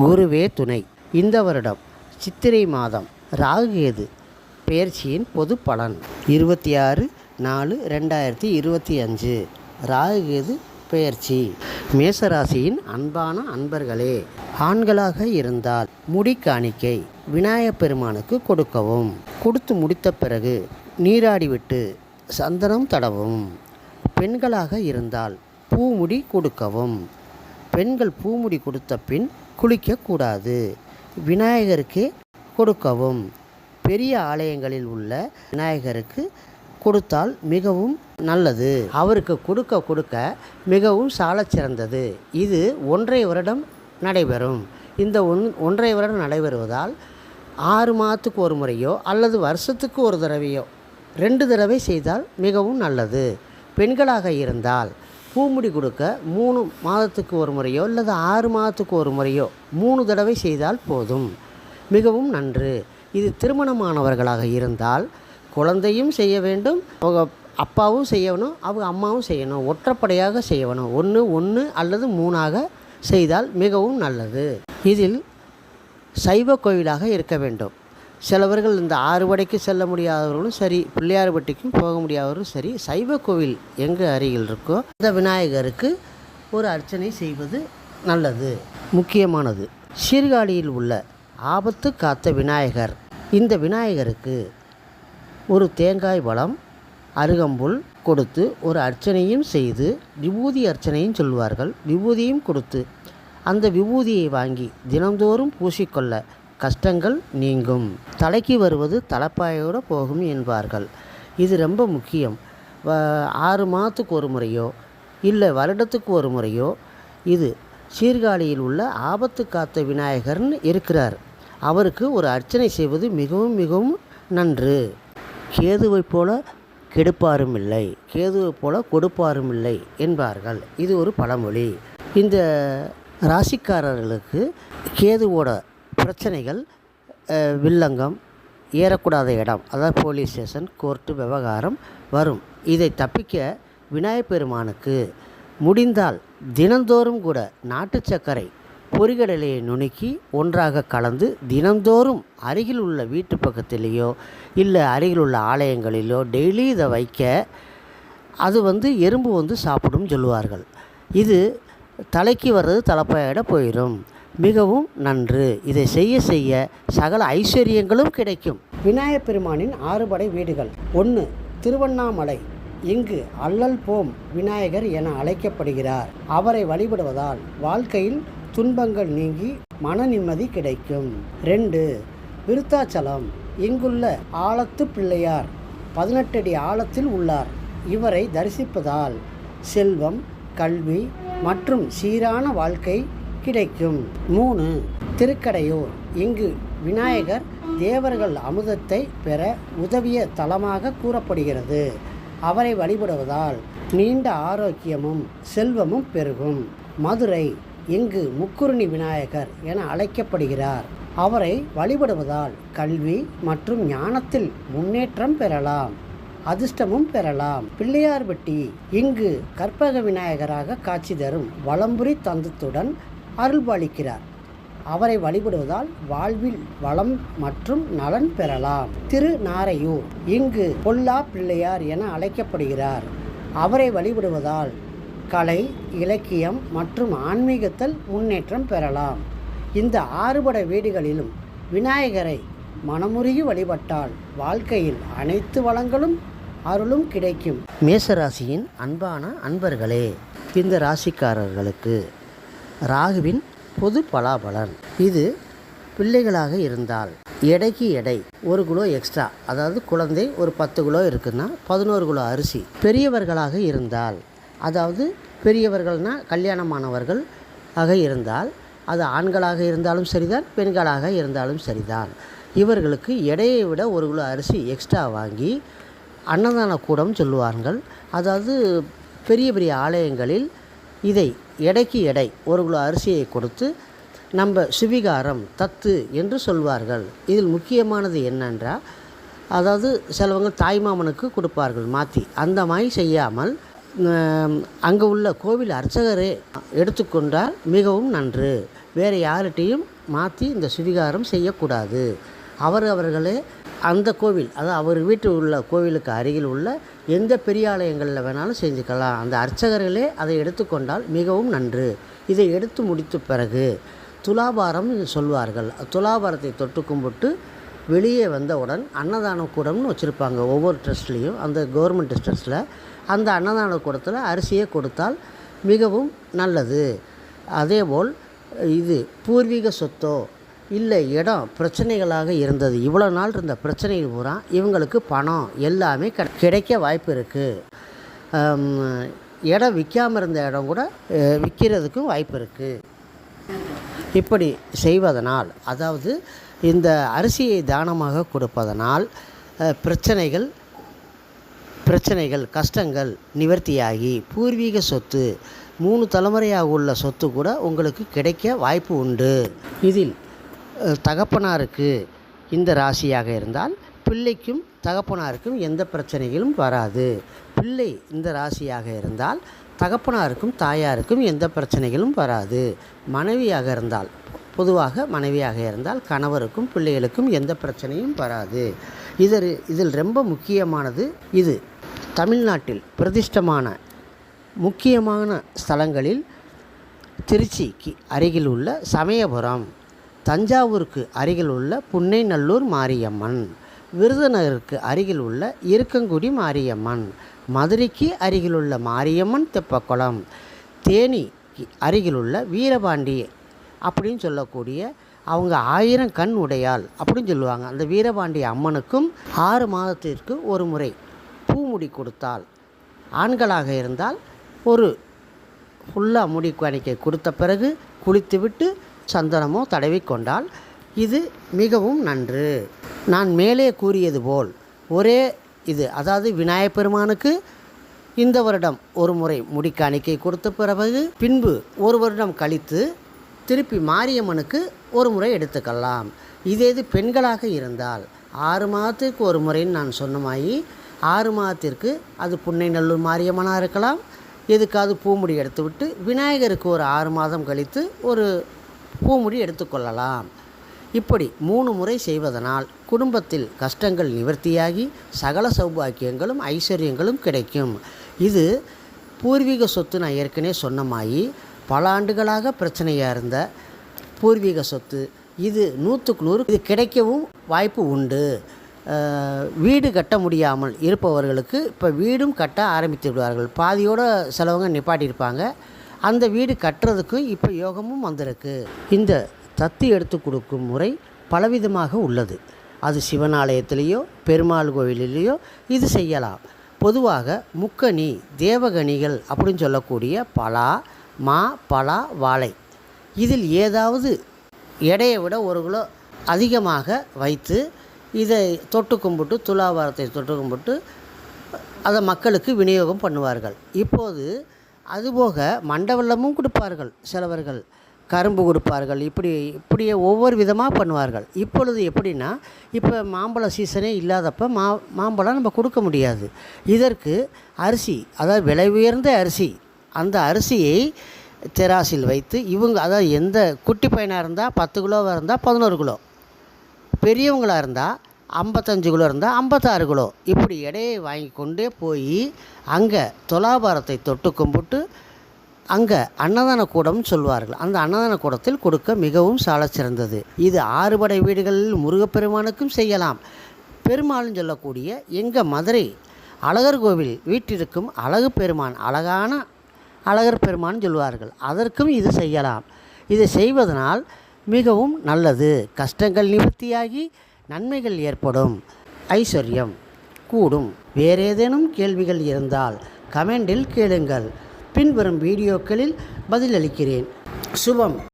குருவே துணை. இந்த வருடம் சித்திரை மாதம் ராகுகேது பெயர்ச்சியின் பொது பலன். இருபத்தி ஆறு நாலு ரெண்டாயிரத்தி இருபத்தி அஞ்சு. ராகுகேது பெயர்ச்சி. மேசராசியின் அன்பான அன்பர்களே ஆண்களாக இருந்தால் முடி காணிக்கை விநாயகப் பெருமானுக்கு கொடுக்கவும். கொடுத்து முடித்த பிறகு நீராடிவிட்டு சந்தனம் தடவும். பெண்களாக இருந்தால் பூமுடி கொடுக்கவும். பெண்கள் பூமுடி கொடுத்த பின் குளிக்கக்கூடாது. விநாயகருக்கே கொடுக்கவும். பெரிய ஆலயங்களில் உள்ள விநாயகருக்கு கொடுத்தால் மிகவும் நல்லது. அவருக்கு கொடுக்க கொடுக்க மிகவும் சாலச்சிறந்தது இது ஒன்றை வருடம் நடைபெறும். இந்த ஒன் ஒன்றை வருடம் நடைபெறுவதால் ஆறு மாதத்துக்கு ஒரு முறையோ அல்லது வருஷத்துக்கு ஒரு தடவையோ ரெண்டு தடவை செய்தால் மிகவும் நல்லது. பெண்களாக இருந்தால் பூமுடி கொடுக்க மூணு மாதத்துக்கு ஒரு முறையோ அல்லது ஆறு மாதத்துக்கு ஒரு முறையோ மூணு தடவை செய்தால் போதும். மிகவும் நன்று. இது திருமணமானவர்களாக இருந்தால் குழந்தையும் செய்ய வேண்டும் அவங்க அப்பாவும் செய்யணும் அவங்க அம்மாவும் செய்யணும் ஒற்றைப்படையாக செய்யணும். ஒன்று ஒன்று அல்லது மூணாக செய்தால் மிகவும் நல்லது. இதில் சைவ கோவிலாக இருக்க வேண்டும். சிலவர்கள் இந்த ஆறுபடைக்கு செல்ல முடியாதவர்களும் சரி பிள்ளையார்பட்டிக்கும் போக முடியாதவர்களும் சரி சைவ கோவில் எங்கே அருகில் இருக்கோ அந்த விநாயகருக்கு ஒரு அர்ச்சனை செய்வது நல்லது முக்கியமானது. சீர்காழியில் உள்ள ஆபத்து காத்த விநாயகர். இந்த விநாயகருக்கு ஒரு தேங்காய் பழம் அருகம்புல் கொடுத்து ஒரு அர்ச்சனையும் செய்து விபூதி அர்ச்சனையும் சொல்வார்கள். விபூதியும் கொடுத்து அந்த விபூதியை வாங்கி தினந்தோறும் பூசிக்கொள்ள கஷ்டங்கள் நீங்கும். தலைக்கு வருவது தலைப்பாயோடு போகும் என்பார்கள். இது ரொம்ப முக்கியம். வ- ஆறு மாதத்துக்கு ஒரு முறையோ இல்லை வருடத்துக்கு ஒரு முறையோ இது சீர்காழியில் உள்ள ஆபத்து காத்த விநாயகர்னு இருக்கிறார். அவருக்கு ஒரு அர்ச்சனை செய்வது மிகவும் மிகவும் நன்று. கேதுவைப் போல கெடுப்பாரும் இல்லை. கேதுவைப் போல கொடுப்பாரும் இல்லை என்பார்கள். இது ஒரு பழமொழி. இந்த ராசிக்காரர்களுக்கு கேதுவோட பிரச்சனைகள் வில்லங்கம் ஏறக்கூடாத இடம். அதாவது போலீஸ் ஸ்டேஷன் கோர்ட்டு விவகாரம் வரும். இதை தப்பிக்க விநாயகப் பெருமானுக்கு முடிந்தால் தினந்தோறும் கூட நாட்டு சர்க்கரை பொரிகடலையை நுணுக்கி ஒன்றாக கலந்து தினந்தோறும் அருகில் உள்ள வீட்டு பக்கத்திலேயோ இல்லை அருகில் உள்ள ஆலயங்களிலோ டெய்லி இதை வைக்க அது வந்து எறும்பு வந்து சாப்பிடும் சொல்லுவார்கள். இது தலைக்கு வர்றது தலைப்பாயிட போயிடும் மிகவும் நன்று. இதை செய்ய செய்ய சகல ஐஸ்வர்யங்களும் கிடைக்கும். விநாயகப் பெருமானின் ஆறுபடை வீடுகள். ஒன்று திருவண்ணாமலை. இங்கு அல்லல் போம் விநாயகர் என அழைக்கப்படுகிறார். அவரை வழிபடுவதால் வாழ்க்கையில் துன்பங்கள் நீங்கி மன நிம்மதி கிடைக்கும். ரெண்டு விருத்தாச்சலம். இங்குள்ள ஆழத்து பிள்ளையார் பதினெட்டடி ஆழத்தில் உள்ளார். இவரை தரிசிப்பதால் செல்வம் கல்வி மற்றும் சீரான வாழ்க்கை கிடைக்கும். மூணு திருக்கடையூர். இங்கு விநாயகர் தேவர்கள் அமுதத்தை பெற உதவிய தலமாக கூறப்படுகிறது. அவரை வழிபடுவதால் நீண்ட ஆரோக்கியமும் செல்வமும் பெருகும். மதுரை இங்கு முக்குருணி விநாயகர் என அழைக்கப்படுகிறார். அவரை வழிபடுவதால் கல்வி மற்றும் ஞானத்தில் முன்னேற்றம் பெறலாம் அதிர்ஷ்டமும் பெறலாம். பிள்ளையார்பட்டி இங்கு கற்பக விநாயகராக காட்சி தரும் வளம்புரி தந்தத்துடன் அருள்பாலிக்கிறார். அவரை வழிபடுவதால் வாழ்வில் வளம் மற்றும் நலன் பெறலாம். திரு நாரையூர் இங்கு பொல்லா பிள்ளையார் என அழைக்கப்படுகிறார். அவரை வழிபடுவதால் கலை இலக்கியம் மற்றும் ஆன்மீகத்தில் முன்னேற்றம் பெறலாம். இந்த ஆறுபட வீடுகளிலும் விநாயகரை மனமுருகி வழிபட்டால் வாழ்க்கையில் அனைத்து வளங்களும் அருளும் கிடைக்கும். மேசராசியின் அன்பான அன்பர்களே இந்த ராசிக்காரர்களுக்கு ராகுவின் பொது பலாபலன். இது பிள்ளைகளாக இருந்தால் எடைக்கு எடை ஒரு கிலோ எக்ஸ்ட்ரா அதாவது குழந்தை ஒரு பத்து கிலோ இருக்குன்னா பதினோரு கிலோ அரிசி. பெரியவர்களாக இருந்தால் அதாவது பெரியவர்கள்னால் கல்யாணமானவர்கள் ஆக இருந்தால் அது ஆண்களாக இருந்தாலும் சரிதான் பெண்களாக இருந்தாலும் சரிதான். இவர்களுக்கு எடையை விட ஒரு கிலோ அரிசி எக்ஸ்ட்ரா வாங்கி அன்னதான கூடம் சொல்லுவார்கள். அதாவது பெரிய பெரிய ஆலயங்களில் இதை எடைக்கு எடை ஒரு கிலோ அரிசியை கொடுத்து நம்ம சுவிகாரம் தத்து என்று சொல்வார்கள். இதில் முக்கியமானது என்னென்றால் அதாவது சிலவங்க தாய்மாமனுக்கு கொடுப்பார்கள் மாற்றி அந்த மாதிரி செய்யாமல் அங்கே உள்ள கோவில் அர்ச்சகரே எடுத்துக்கொண்டால் மிகவும் நன்று. வேறு யார்கிட்டையும் மாற்றி இந்த சுவிகாரம் செய்யக்கூடாது. அவர் அவர்களே அந்த கோவில் அதாவது அவர் வீட்டு உள்ள கோவிலுக்கு அருகில் உள்ள எந்த பெரிய ஆலயங்களில் வேணாலும் செஞ்சுக்கலாம். அந்த அர்ச்சகர்களே அதை எடுத்துக்கொண்டால் மிகவும் நன்று. இதை எடுத்து முடித்த பிறகு துலாபாரம் சொல்வார்கள். துலாபாரத்தை தொட்டு கும்பிட்டு வெளியே வந்தவுடன் அன்னதான கூடம்னு வச்சுருப்பாங்க. ஒவ்வொரு ட்ரஸ்ட்லேயும் அந்த கவர்மெண்ட் ட்ரஸ்ட்டில் அந்த அன்னதான கூடத்தில் அரிசியை கொடுத்தால் மிகவும் நல்லது. அதேபோல் இது பூர்வீக சொத்தோ இல்லை இடம் பிரச்சனைகளாக இருந்தது. இவ்வளோ நாள் இருந்த பிரச்சனைகள் பூரா இவங்களுக்கு பணம் எல்லாமே கிடைக்க வாய்ப்பு இருக்குது இடம் விற்காமல் இருந்த இடம் கூட விற்கிறதுக்கும் வாய்ப்பு இருக்குது இப்படி செய்வதனால் அதாவது இந்த அரிசியை தானமாக கொடுப்பதனால் பிரச்சனைகள் பிரச்சனைகள் கஷ்டங்கள் நிவர்த்தியாகி பூர்வீக சொத்து மூணு தலைமுறையாக உள்ள சொத்து கூட உங்களுக்கு கிடைக்க வாய்ப்பு உண்டு. இதில் தகப்பனாருக்கு இந்த ராசியாக இருந்தால் பிள்ளைக்கும் தகப்பனாருக்கும் எந்த பிரச்சனைகளும் வராது. பிள்ளை இந்த ராசியாக இருந்தால் தகப்பனாருக்கும் தாயாருக்கும் எந்த பிரச்சனைகளும் வராது. மனைவியாக இருந்தால் பொதுவாக மனைவியாக இருந்தால் கணவருக்கும் பிள்ளைகளுக்கும் எந்த பிரச்சனையும் வராது. இதில் இதில் ரொம்ப முக்கியமானது இது. தமிழ்நாட்டில் பிரதிஷ்டமான முக்கியமான ஸ்தலங்களில் திருச்சிக்கு அருகில் உள்ள சமயபுரம். தஞ்சாவூருக்கு அருகில் உள்ள புன்னைநல்லூர் மாரியம்மன். விருதுநகருக்கு அருகில் உள்ள இருக்கங்குடி மாரியம்மன். மதுரைக்கு அருகிலுள்ள மாரியம்மன் தெப்பக்குளம். தேனிக்கு அருகிலுள்ள வீரபாண்டி அப்படின்னு சொல்லக்கூடிய அவங்க ஆயிரம் கண் உடையாள் அப்படின்னு சொல்லுவாங்க. அந்த வீரபாண்டி அம்மனுக்கும் ஆறு மாதத்திற்கு ஒரு முறை பூமுடி கொடுத்தால் ஆண்களாக இருந்தால் ஒரு ஃபுல்லாக முடி கணிக்கை கொடுத்த பிறகு குளித்துவிட்டு சந்தனமோ தடவி கொண்டால் இது மிகவும் நன்று. நான் மேலே கூறியது போல் ஒரே இது அதாவது விநாயகப் பெருமானுக்கு இந்த வருடம் ஒரு முறை முடி காணிக்கை கொடுத்த பிறகு பின்பு ஒரு வருடம் கழித்து திருப்பி மாரியம்மனுக்கு ஒரு முறை எடுத்துக்கலாம் இதே இது பெண்களாக இருந்தால் ஆறு மாதத்துக்கு ஒரு முறைன்னு நான் சொன்னமாயி ஆறு மாதத்திற்கு அது புன்னைநல்லூர் மாரியம்மனாக இருக்கலாம் எதுக்காவது பூமுடி எடுத்துவிட்டு விநாயகருக்கு ஒரு ஆறு மாதம் கழித்து ஒரு பூமுடி எடுத்துக்கொள்ளலாம். இப்படி மூணு முறை செய்வதனால் குடும்பத்தில் கஷ்டங்கள் நிவர்த்தியாகி சகல சௌபாக்கியங்களும் ஐஸ்வர்யங்களும் கிடைக்கும். இது பூர்வீக சொத்து நான் ஏற்கனவே சொன்னமாயி பல ஆண்டுகளாக பிரச்சனையாக இருந்த பூர்வீக சொத்து. இது நூற்றுக்கு நூறு இது கிடைக்கவும் வாய்ப்பு உண்டு. வீடு கட்ட முடியாமல் இருப்பவர்களுக்கு இப்போ வீடும் கட்ட ஆரம்பித்து விடுவார்கள். பாதியோட சிலவங்க நிப்பாட்டியிருப்பாங்க. அந்த வீடு கட்டுறதுக்கும் இப்போ யோகமும் வந்திருக்கு. இந்த தத்து எடுத்து கொடுக்கும் முறை பலவிதமாக உள்ளது. அது சிவனாலயத்திலேயோ பெருமாள் கோவிலிலேயோ இது செய்யலாம். பொதுவாக முக்கணி தேவகணிகள் அப்படின்னு சொல்லக்கூடிய பலா மா பலா வாழை. இதில் ஏதாவது எடையை விட ஒரு கிலோ அதிகமாக வைத்து இதை தொட்டு கும்பிட்டு துலாபாரத்தை தொட்டு கும்பிட்டு அதை மக்களுக்கு விநியோகம் பண்ணுவார்கள். இப்போது அதுபோக மண்டவெல்லமும் கொடுப்பார்கள் சிலவர்கள். கரும்பு கொடுப்பார்கள். இப்படி இப்படியே ஒவ்வொரு விதமாக பண்ணுவார்கள். இப்பொழுது எப்படின்னா இப்போ மாம்பழ சீசனே இல்லாதப்ப மா மாம்பழம் நம்ம கொடுக்க முடியாது. இதற்கு அரிசி அதாவது விலை உயர்ந்த அரிசி அந்த அரிசியை தெராசில் வைத்து இவங்க அதாவது எந்த குட்டி பையனாக இருந்தால் பத்து கிலோவாக இருந்தால் பதினோரு கிலோ. பெரியவங்களாக இருந்தால் ஐம்பத்தஞ்சு கிலோ இருந்தால் ஐம்பத்தாறு கிலோ. இப்படி எடையை வாங்கி கொண்டே போய் அங்கே துலாபாரத்தை தொட்டு கும்பிட்டு அங்கே அன்னதான கூடம்னு சொல்வார்கள். அந்த அன்னதான கூடத்தில் கொடுக்க மிகவும் சால சிறந்தது. இது ஆறுபடை வீடுகளில் முருகப்பெருமானுக்கும் செய்யலாம். பெருமாள்னு சொல்லக்கூடிய எங்கள் மதுரை அழகர் கோவில் வீட்டிற்கும் அழகு பெருமான் அழகான அழகர் பெருமான் சொல்வார்கள். அதற்கும் இது செய்யலாம். இதை செய்வதனால் மிகவும் நல்லது. கஷ்டங்கள் நிவர்த்தியாகி நன்மைகள் ஏற்படும். ஐஸ்வர்யம் கூடும். வேறேதேனும் கேள்விகள் இருந்தால் கமெண்டில் கேளுங்கள். பின்வரும் வீடியோக்களில் பதிலளிக்கிறேன். சுபம்.